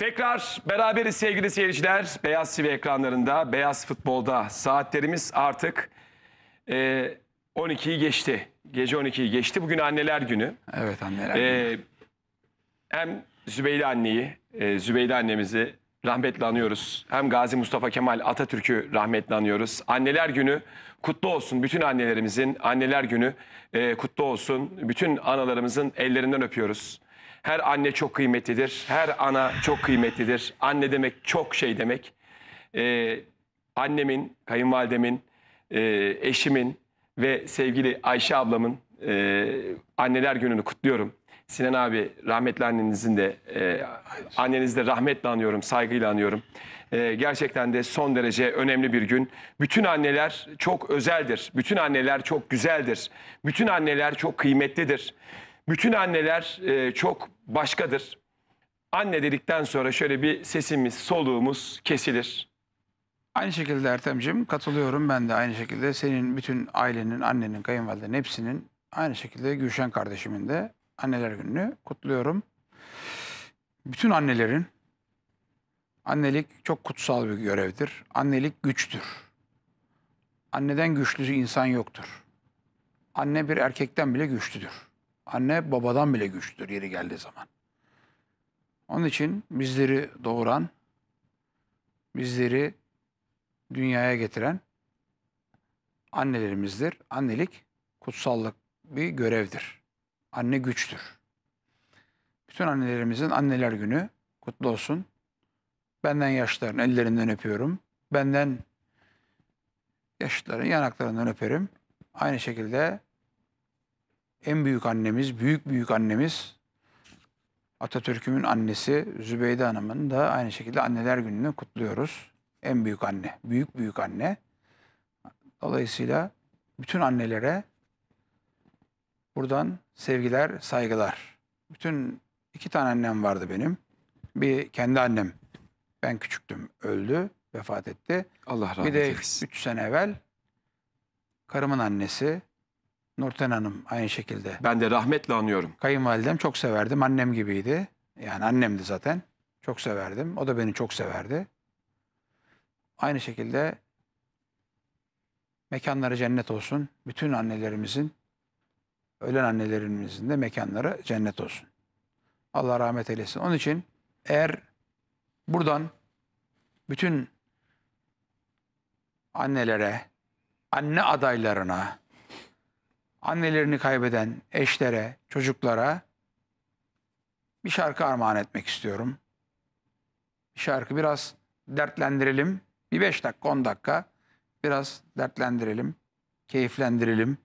Tekrar beraberiz sevgili seyirciler. Beyaz TV ekranlarında, Beyaz Futbol'da saatlerimiz artık e, 12'yi geçti. Gece 12'yi geçti. Bugün anneler günü. Evet anneler. E, hem Zübeyde anneyi, e, Zübeyde annemizi rahmetle anıyoruz. Hem Gazi Mustafa Kemal Atatürk'ü rahmetle anıyoruz. Anneler günü kutlu olsun. Bütün annelerimizin anneler günü e, kutlu olsun. Bütün analarımızın ellerinden öpüyoruz. Her anne çok kıymetlidir. Her ana çok kıymetlidir. Anne demek çok şey demek. E, annemin, kayınvalidemin, e, eşimin ve sevgili Ayşe ablamın e, anneler gününü kutluyorum. Sinan abi rahmetli annenizin de e, annenizi de rahmetle anıyorum, saygıyla anıyorum. E, gerçekten de son derece önemli bir gün. Bütün anneler çok özeldir. Bütün anneler çok güzeldir. Bütün anneler çok kıymetlidir. Bütün anneler e, çok başkadır. Anne dedikten sonra şöyle bir sesimiz, soluğumuz kesilir. Aynı şekilde Ertem'cim katılıyorum. Ben de aynı şekilde senin bütün ailenin, annenin, kayınvalidenin hepsinin aynı şekilde Gülşen kardeşimin de anneler gününü kutluyorum. Bütün annelerin annelik çok kutsal bir görevdir. Annelik güçtür. Anneden güçlü insan yoktur. Anne bir erkekten bile güçlüdür. Anne babadan bile güçlüdür yeri geldiği zaman. Onun için bizleri doğuran, bizleri dünyaya getiren annelerimizdir. Annelik kutsallık bir görevdir. Anne güçtür. Bütün annelerimizin anneler günü kutlu olsun. Benden yaşlıların ellerinden öpüyorum. Benden yaşlıların yanaklarından öperim. Aynı şekilde en büyük annemiz, büyük büyük annemiz Atatürk'ümün annesi Zübeyde Hanım'ın da aynı şekilde anneler gününü kutluyoruz. En büyük anne, büyük büyük anne. Dolayısıyla bütün annelere buradan sevgiler, saygılar. Bütün iki tane annem vardı benim. Bir kendi annem, ben küçüktüm, öldü, vefat etti. Allah rahmet Bir de eylesin. üç sene evvel karımın annesi Nurten Hanım aynı şekilde. Ben de rahmetle anıyorum. Kayınvalidem çok severdim. Annem gibiydi. Yani annemdi zaten. Çok severdim. O da beni çok severdi. Aynı şekilde mekanları cennet olsun. Bütün annelerimizin, ölen annelerimizin de mekanları cennet olsun. Allah rahmet eylesin. Onun için eğer buradan bütün annelere, anne adaylarına, annelerini kaybeden eşlere, çocuklara bir şarkı armağan etmek istiyorum. Bir şarkı biraz dertlendirelim. Bir beş dakika, on dakika biraz dertlendirelim, keyiflendirelim,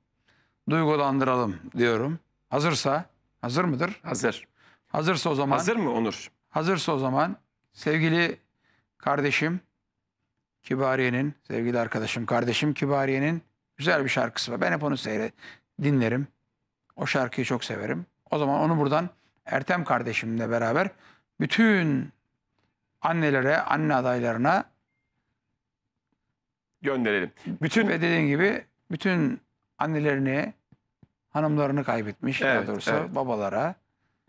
duygulandıralım diyorum. Hazırsa, hazır mıdır? Hazır. Hazırsa o zaman, Hazır mı Onur? hazırsa o zaman sevgili kardeşim Kibariye'nin, sevgili arkadaşım, kardeşim Kibariye'nin güzel bir şarkısı var. Ben hep onu seyre dinlerim. O şarkıyı çok severim. O zaman onu buradan Ertem kardeşimle beraber bütün annelere, anne adaylarına Gönderelim. Bütün ve dediğim gibi bütün annelerini, hanımlarını kaybetmiş Evet, daha doğrusu evet. babalara.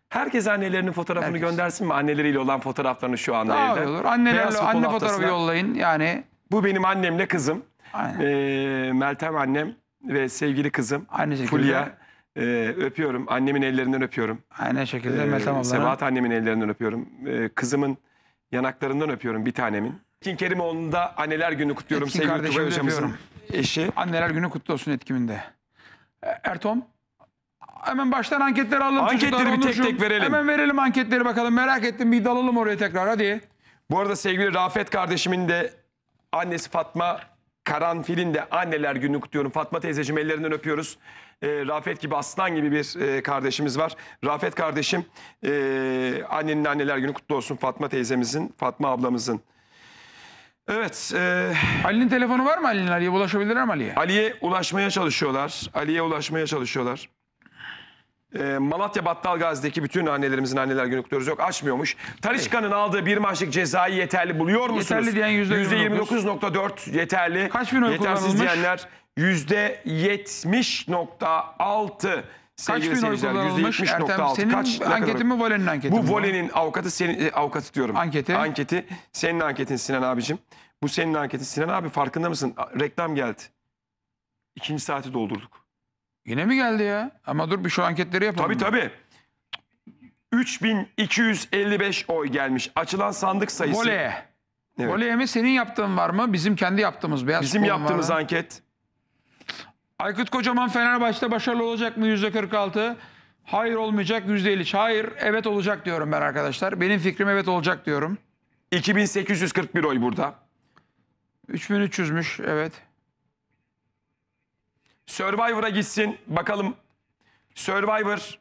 herkes annelerinin fotoğrafını Herkes. göndersin mi? Anneleriyle olan fotoğraflarını şu anda Daha evde. olur. Annelerle anne fotoğrafı yollayın. Yani Bu benim annemle kızım. aynen. Ee, Meltem annem ve sevgili kızım aynı şekilde. Fulya. Ee, öpüyorum. Annemin ellerinden öpüyorum. Aynı şekilde Ee, Meltem ablanın. Sebahat annemin ellerinden öpüyorum. Ee, kızımın yanaklarından öpüyorum bir tanemin. Etkin Kerimoğlu'nun da anneler günü kutluyorum. Etkin Sevgili kardeşimi de hocamızın öpüyorum. eşi. Anneler günü kutlu olsun etkiminde. E, Ertom. Hemen baştan anketleri alalım. Anketleri çocuklar, bir tek Onurcuğum. tek verelim. Hemen verelim anketleri bakalım. Merak ettim bir dalalım oraya tekrar hadi. Bu arada sevgili Rafet kardeşimin de annesi Fatma Karanfil'in de anneler gününü kutluyorum. Fatma teyzeciğim ellerinden öpüyoruz. Ee, Rafet gibi aslan gibi bir e, kardeşimiz var. Rafet kardeşim e, annenin anneler günü kutlu olsun. Fatma teyzemizin, Fatma ablamızın. Evet, e, Ali'nin telefonu var mı Ali'nin? Ali'ye ulaşabilirler mi Ali'ye? Ali'ye ulaşmaya çalışıyorlar. Ali'ye ulaşmaya çalışıyorlar. Ee, Malatya Battalgazi'deki bütün annelerimizin anneler günü kutluyoruz. Yok açmıyormuş. Talişka'nın aldığı bir maçlık cezayı yeterli buluyor musunuz? Yeterli diyen yüzde 29.4 yeterli. Kaç bin oy Yetersiz kullanılmış? diyenler %70.6 Kaç bin oy kullanılmış Ertem? %70.6. Senin Kaç? Anketin mi volenin anketi mi? Bu volenin avukatı senin e, avukatı diyorum. Anketi. Anketi senin anketin Sinan abicim. Bu senin anketin Sinan abi farkında mısın? Reklam geldi. İkinci saati doldurduk. Yine mi geldi ya? Ama dur bir şu anketleri yapalım. Tabii tabii. 3255 oy gelmiş. Açılan sandık sayısı. Voleye. Evet. Voleye mi senin yaptığın var mı? Bizim kendi yaptığımız beyaz Bizim var yaptığımız mı? anket. Aykut Kocaman Fenerbahçe'de başarılı olacak mı? Yüzde 46. Hayır olmayacak yüzde 53. Hayır evet olacak diyorum ben arkadaşlar. Benim fikrim evet olacak diyorum. 2841 oy burada. 3300'müş evet. Survivor'a gitsin. Bakalım Survivor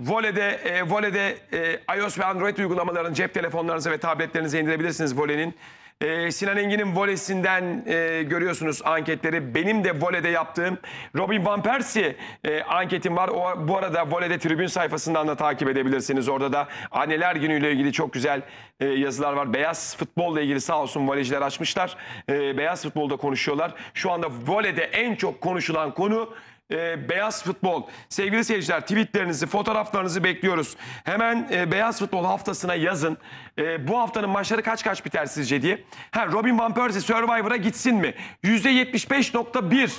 Vole'de, e, Vole'de e, iOS ve Android uygulamalarını cep telefonlarınıza ve tabletlerinize indirebilirsiniz Vole'nin. E, Sinan Engin'in volesinden e, görüyorsunuz anketleri. Benim de volede yaptığım Robin Van Persie e, anketim var. O, bu arada volede tribün sayfasından da takip edebilirsiniz. Orada da anneler günüyle ilgili çok güzel e, yazılar var. Beyaz futbolla ilgili sağ olsun voleyciler açmışlar. E, beyaz futbolda konuşuyorlar. Şu anda volede en çok konuşulan konu e, beyaz futbol. Sevgili seyirciler tweetlerinizi, fotoğraflarınızı bekliyoruz. Hemen e, beyaz futbol haftasına yazın. E, bu haftanın maçları kaç kaç biter sizce diye. Ha, Robin Van Persie Survivor'a gitsin mi? %75.1.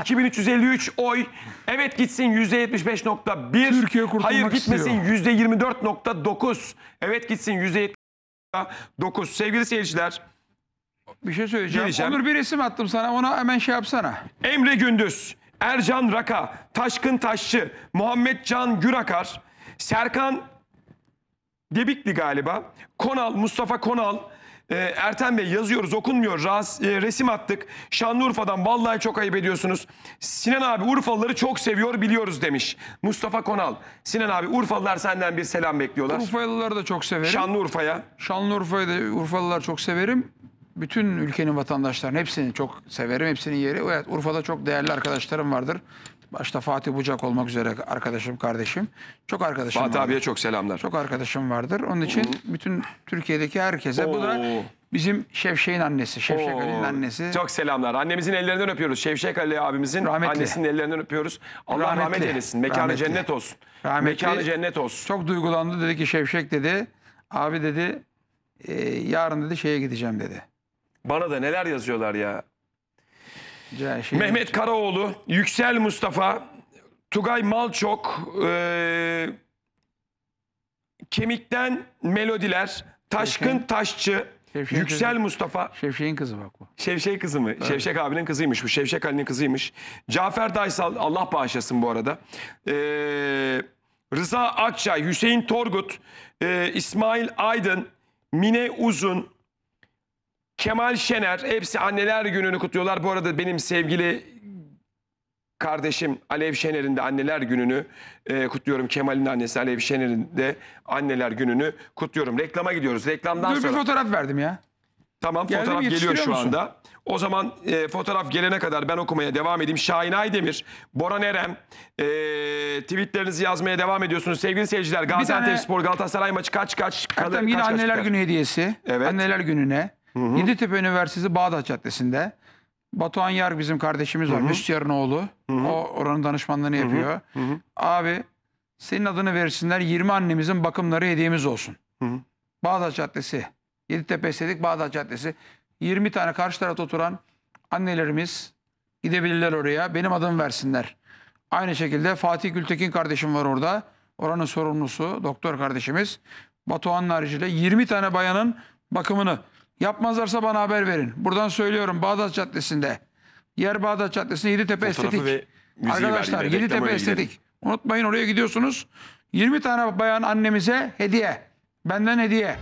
2353 oy. Evet gitsin %75.1. Türkiye kurtulmak Hayır gitmesin istiyor. %24.9. Evet gitsin %70.9. Sevgili seyirciler Bir şey söyleyeceğim. Geleceğim. Onur bir resim attım sana ona hemen şey yapsana. Emre Gündüz, Ercan Raka, Taşkın Taşçı, Muhammed Can Gürakar, Serkan Gebikli galiba, Konal, Mustafa Konal, e, Ertem Bey yazıyoruz okunmuyor. Ras, e, resim attık. Şanlıurfa'dan vallahi çok ayıp ediyorsunuz. Sinan abi Urfalıları çok seviyor biliyoruz demiş. Mustafa Konal. Sinan abi Urfalılar senden bir selam bekliyorlar. Urfalıları da çok severim. Şanlıurfa'ya. Şanlıurfa'yı da Urfalılar çok severim. Bütün ülkenin vatandaşlarını hepsini çok severim. Hepsinin yeri. Evet Urfa'da çok değerli arkadaşlarım vardır. Başta Fatih Bucak olmak üzere arkadaşım, kardeşim. Çok arkadaşım Fatih vardır. abiye çok selamlar. Çok arkadaşım vardır. Onun için bütün Türkiye'deki herkese. Bu da Oo. bizim Şevşek'in annesi. Şevşek Oo, Ali'nin annesi. Çok selamlar. Annemizin ellerinden öpüyoruz. Şevşek Ali abimizin Rahmetli. annesinin ellerinden öpüyoruz. Allah Rahmetli. rahmet eylesin. Mekanı Rahmetli. cennet olsun. Rahmetli. Mekanı cennet olsun. Çok duygulandı. Dedi ki Şevşek dedi. Abi dedi "e, yarın dedi şeye gideceğim dedi. Bana da neler yazıyorlar ya. Şey, Mehmet Karaoğlu, Yüksel Mustafa, Tugay Malçok, eee, Kemikten Melodiler, Taşkın Taşçı, Şevşek'in Yüksel kızı. Mustafa, Şevşek'in kızı bak bu. Şevşek kızı mı? Şevşek abinin kızıymış bu. Şevşek Ali'nin kızıymış. Cafer Daysal Allah bağışlasın bu arada. Ee, Rıza Akçay, Hüseyin Torgut, e, İsmail Aydın, Mine Uzun, Kemal Şener hepsi anneler gününü kutluyorlar. Bu arada benim sevgili kardeşim Alev Şener'in de anneler gününü e, kutluyorum. Kemal'in annesi Alev Şener'in de anneler gününü kutluyorum. Reklama gidiyoruz. Reklamdan Dur bir sonra... fotoğraf verdim ya. Tamam Geldi mi, fotoğraf geliyor şu musun? anda. O zaman e, fotoğraf gelene kadar ben okumaya devam edeyim. Şahin Aydemir, Boran Erem e, tweetlerinizi yazmaya devam ediyorsunuz. Sevgili seyirciler Gaziantep tane- Spor Galatasaray maçı kaç kaç kalır? Ertem yine kaç kaç anneler biter? günü hediyesi. Evet. Anneler gününe. Yeditepe Üniversitesi Bağdat Caddesi'nde. Batuhan Yar bizim kardeşimiz var. Müstiyar'ın oğlu. O oranın danışmanlığını yapıyor. Abi senin adını verirsinler 20 annemizin bakımları hediyemiz olsun. Hı hı. Bağdat Caddesi. Yeditepe istedik Bağdat Caddesi. 20 tane karşı tarafta oturan annelerimiz gidebilirler oraya. Benim adımı versinler. Aynı şekilde Fatih Gültekin kardeşim var orada. Oranın sorumlusu doktor kardeşimiz. Batuhan'ın haricinde 20 tane bayanın bakımını yapmazlarsa bana haber verin. Buradan söylüyorum Bağdat Caddesi'nde. Yer Bağdat Caddesi'nde Yeditepe Fotoğrafı Estetik. ve müziği ver Arkadaşlar yine, reklama Yeditepe gidelim. Estetik. Unutmayın oraya gidiyorsunuz. 20 tane bayan annemize hediye. Benden hediye.